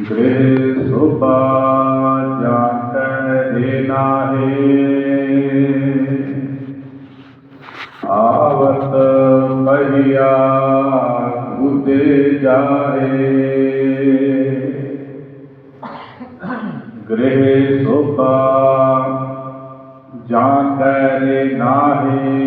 ਗ੍ਰਹਿ ਸੁਭਾ ਜਾਤੈ ਰੇ ਨਾਹੀ ਆਵਤ ਮਹਿਆ ਉਦੇ ਜਾਏ ਗ੍ਰਹਿ ਸੁਭਾ ਜਾਤੈ ਰੇ ਨਾਹੀ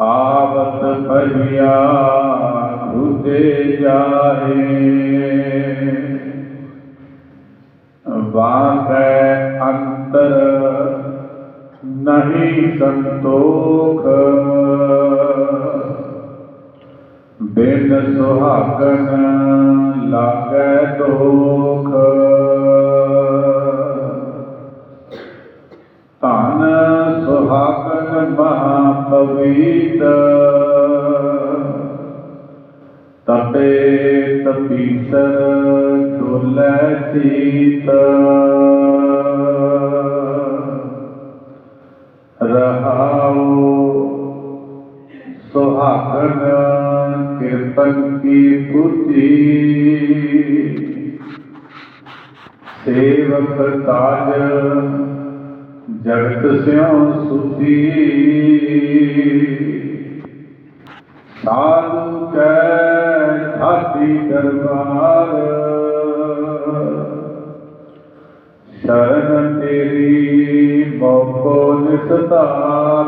ਆਵਤ ਭਈਆ ਉਦੇ ਜਾਏ। ਵਾਕੈ ਅੰਤਰ ਨਹੀਂ ਸੰਤੋਖ। ਬਿਨ ਸੁਹਾਗਨ ਲਾਗੈ ਦੋਖ। ਧਨ ਸੁਹਾਗਨ ਮਹਾ ਪਵਿੱਤ ਤਪੇ ਤਪੀਸਰ ਡੋਲੇ ਚੀਤ। ਰਹਾਉ ਸੁਹਾਗਨ ਕਿਰਤਨ ਕੀ ਪੁੱਤੀ ਸੇਵਕ ਤਾਜ ਜਗਤ ਸਿਉ ਸੁਤੀ ਮੋਕੋ ਨਿਸਤਾਰ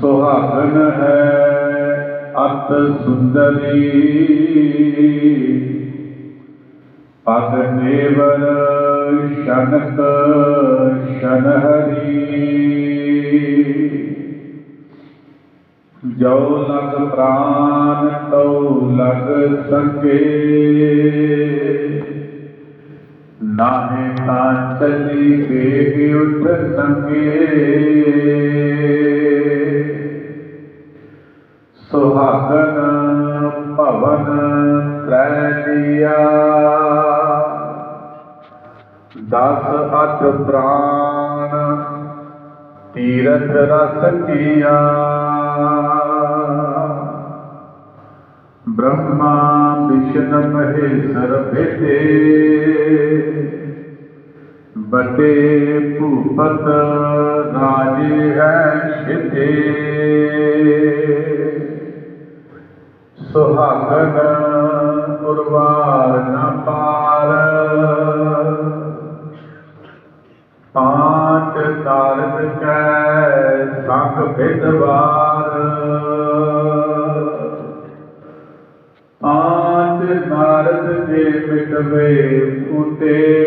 ਸੁਹਾਗਨ ਹੈ ਅਤ ਸੁੰਦਰੀ। ਪਦ ਨੇਵਰ ਸ਼ਨਕ ਸ਼ਨਹਰੀ। ਜੋ ਲਗ ਪ੍ਰਾਨ ਤਉ ਲਗ ਸੰਕੇ। ਨਾਹੇ ਤਾਂ ਚਲੀ ਵੇਗ ਉਠ ਸੰਗੇ। ਸੁਹਾਗਨ ਭਵਨ ਤ੍ਰੈ ਦਸ ਅਠ ਪ੍ਰਾਣ ਤੀਰਥ ਰਸ ਕੀਆ। ਬ੍ਰਹਮਾ ਵਿਸ਼ਨ ਮਹੇਸ਼ਰ ਭੇਟੇ। ਬਟੇ ਭੂਪਤ ਰਾਜੇ ਹੈ ਸਿਧੇ। ਸੁਹਾਗਨ ਉਰਵਾਰ ਨ ਪਾਰ। ਪਾਂਚ ਤਾਰਤ ਕੈ ਸੰਗ ਵਿਦਵਾਰ ਪਾਂਚ ਨਾਰਦ ਕੇ ਮਿਟਵੇ ਉਤੇ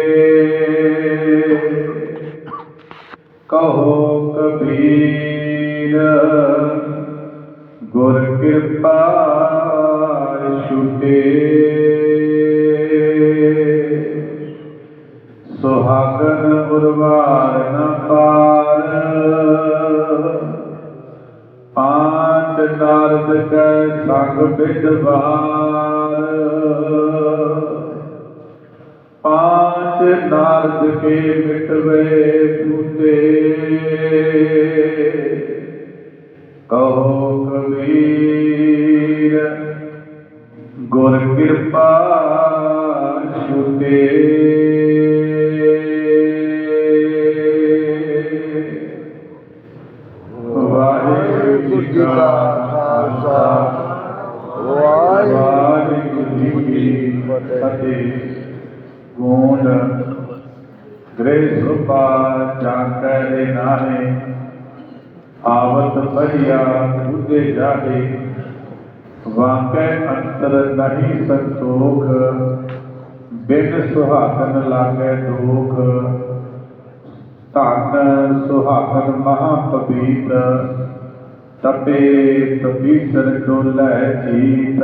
ਕਹੋ ਕਬੀਰ ਗੁਰ ਕਿਰਪਾ ਛੁਟੇ। ਸੁਹਾਗਨ ਉਰਵਾਰ ਨ ਪਾਰ। ਪਾਂਚ ਨਾਰਦ ਕੈ ਸੰਗ ਬਿਦਵਾਰ ਨਾਰਦ ਕੇ ਮਿਟਵੇ ਪੂਤੇ। ਕਹੋ ਕਬੀਰ ਗੁਰ ਕਿਰਪਾ ਛੁਟੇ। ਗੋਂਡ ਗ੍ਰਹਿ ਸੁਭਾ ਜਾਕੈ ਦੇ ਨਾਹੇ। ਆਵਤ ਭਈਆ ਉਦੇ ਜਾਹੇ। ਵਾਕੈ ਅੰਤਰ ਨਹੀਂ ਸੰਤੋਖ। ਬਿਨ ਸੁਹਾਗਨ ਲਾਗੈ ਦੋਖ। ਧਨ ਸੁਹਾਗਨ ਮਹਾ ਪਵਿੱਤ ਤਪੇ ਤਪੀਸਰ ਡੋਲੇ ਜੀਤ।